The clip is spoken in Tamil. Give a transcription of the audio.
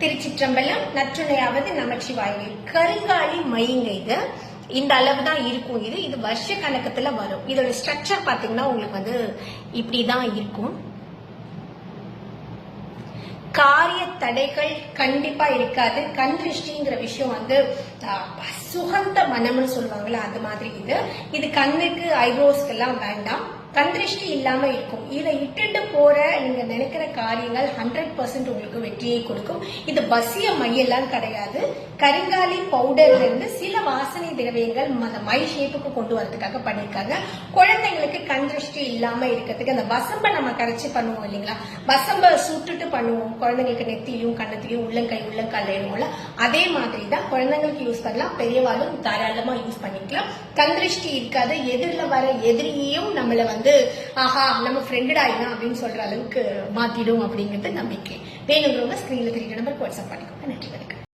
திருச்சிற்றம்பலம் நற்றுணையாவது நமச்சிவாயில் கருங்காலி மயிங்க இது. இந்த அளவு தான் இருக்கும் இது. இது வருஷ கணக்கத்துல வரும். இதோட ஸ்ட்ரக்சர் பாத்தீங்கன்னா உங்களுக்கு வந்து இப்படிதான் இருக்கும். காரிய தடைகள் கண்டிப்பா இருக்காது. கண் திருஷ்டிங்கிற விஷயம் வந்து சுகந்த மனம்னு சொல்லுவாங்களா அந்த மாதிரி இது. இது கண்ணுக்கு ஐப்ரோஸ்க்கு எல்லாம் வேண்டாம். கந்திருஷ்டி இல்லாம இருக்கும். இதை இட்டுண்டு போற நீங்க நினைக்கிற காரியங்கள் ஹண்ட்ரட் பர்சன்ட் உங்களுக்கு வெற்றியை கொடுக்கும். இது பசிய மையெல்லாம் கிடையாது. கருங்காலி பவுடர்ல இருந்து சில வாசனை திரவியங்கள் அந்த மை ஷேப்புக்கு கொண்டு வரதுக்காக பண்ணியிருக்காங்க. குழந்தைங்களுக்கு கந்திருஷ்டி இல்லாம இருக்கிறதுக்கு அந்த வசம்ப நம்ம கரைச்சி பண்ணுவோம் இல்லைங்களா? வசம்ப சுட்டுட்டு பண்ணுவோம். குழந்தைங்களுக்கு நெத்திலையும் கண்ணத்திலையும் உள்ளங்கை உள்ளங்கால் வேணும்ல அதே மாதிரி தான் குழந்தைங்களுக்கு யூஸ் பண்ணலாம். பெரியவாளும் தாராளமா யூஸ் பண்ணிக்கலாம் கண் திருஷ்டி இருக்காது. எதிரில் வர எதிரியையும் நம்மள வந்து ஆஹா நம்ம ஃப்ரெண்டட் ஆயிடலாம் அப்படின்னு சொல்ற அளவுக்கு மாத்திடும் அப்படிங்கிறது நம்பிக்கை. வேணுங்கிறவங்க ஸ்கிரீன்ல தெரியுற நம்பர் வாட்ஸ்அப் பண்ணிக்கோங்க. நன்றி வணக்கம்.